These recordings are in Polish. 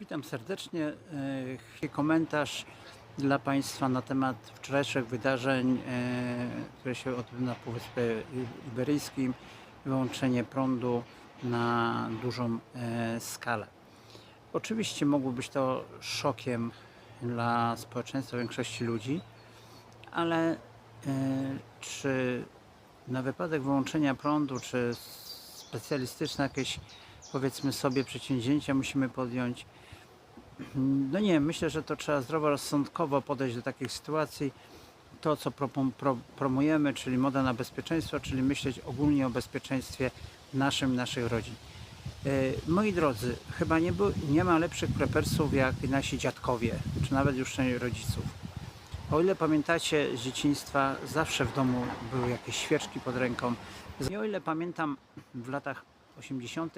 Witam serdecznie. E, Komentarz dla Państwa na temat wczorajszych wydarzeń, e, które się odbyły na Półwyspie Iberyjskim. Wyłączenie prądu na dużą e, skalę. Oczywiście mogło być to szokiem dla społeczeństwa większości ludzi, ale czy na wypadek wyłączenia prądu, czy specjalistyczne jakieś powiedzmy sobie przedsięwzięcia musimy podjąć? No nie, myślę, że to trzeba zdroworozsądkowo podejść do takich sytuacji. To, co promujemy, czyli moda na bezpieczeństwo, czyli myśleć ogólnie o bezpieczeństwie naszym, naszych rodzin. E, Moi drodzy, chyba nie, było, nie ma lepszych prepersów jak nasi dziadkowie, czy nawet już rodziców. O ile pamiętacie z dzieciństwa, zawsze w domu były jakieś świeczki pod ręką. I o ile pamiętam, w latach 80.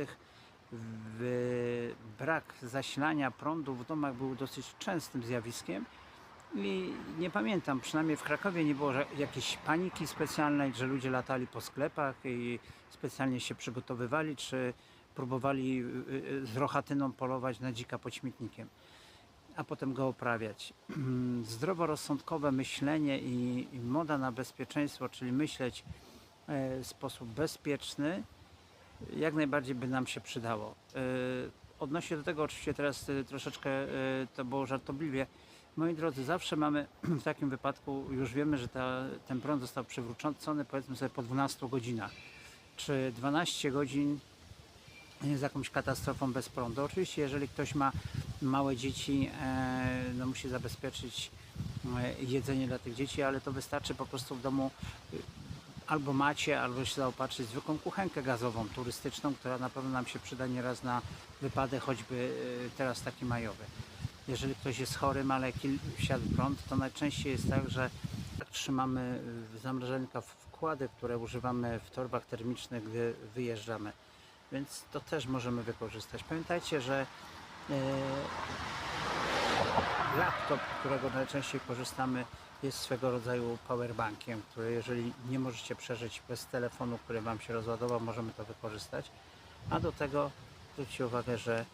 brak zasilania prądu w domach był dosyć częstym zjawiskiem. I nie pamiętam, przynajmniej w Krakowie nie było jakiejś paniki specjalnej, że ludzie latali po sklepach i specjalnie się przygotowywali, czy próbowali y, y, z rochatyną polować na dzika pod śmietnikiem a potem go oprawiać. Zdroworozsądkowe myślenie i, i moda na bezpieczeństwo, czyli myśleć e, w sposób bezpieczny, jak najbardziej by nam się przydało. E, Odnośnie do tego, oczywiście teraz e, troszeczkę e, to było żartobliwie. Moi drodzy, zawsze mamy w takim wypadku, już wiemy, że ta, ten prąd został przywrócony powiedzmy sobie po 12 godzinach. Czy 12 godzin z jakąś katastrofą bez prądu. Oczywiście, jeżeli ktoś ma małe dzieci, no musi zabezpieczyć jedzenie dla tych dzieci, ale to wystarczy po prostu w domu albo macie, albo się zaopatrzyć zwykłą kuchenkę gazową, turystyczną, która na pewno nam się przyda nieraz na wypadek, choćby y, teraz taki majowy. Jeżeli ktoś jest chory, ma leki, wsiadł prąd, to najczęściej jest tak, że trzymamy w zamrażalnikach wkłady, które używamy w torbach termicznych, gdy wyjeżdżamy. Więc to też możemy wykorzystać. Pamiętajcie, że e, laptop, którego najczęściej korzystamy, jest swego rodzaju powerbankiem, który jeżeli nie możecie przeżyć bez telefonu, który Wam się rozładował, możemy to wykorzystać. A do tego zwróćcie uwagę, że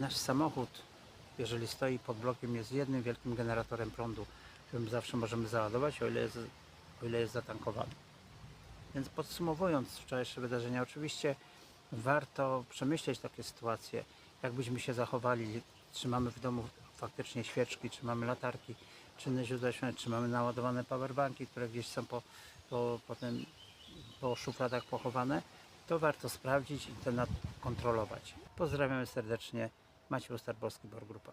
nasz samochód, jeżeli stoi pod blokiem, jest jednym wielkim generatorem prądu, którym zawsze możemy załadować, o ile jest, o ile jest zatankowany. Więc podsumowując wczorajsze wydarzenia, oczywiście warto przemyśleć takie sytuacje, jak byśmy się zachowali, czy mamy w domu faktycznie świeczki, czy mamy latarki, czy inne źródła światła, czy mamy naładowane powerbanki, które gdzieś są po, po, potem po szufladach pochowane, to warto sprawdzić i to kontrolować. Pozdrawiamy serdecznie. Maciej Starbolski, Borgrupa.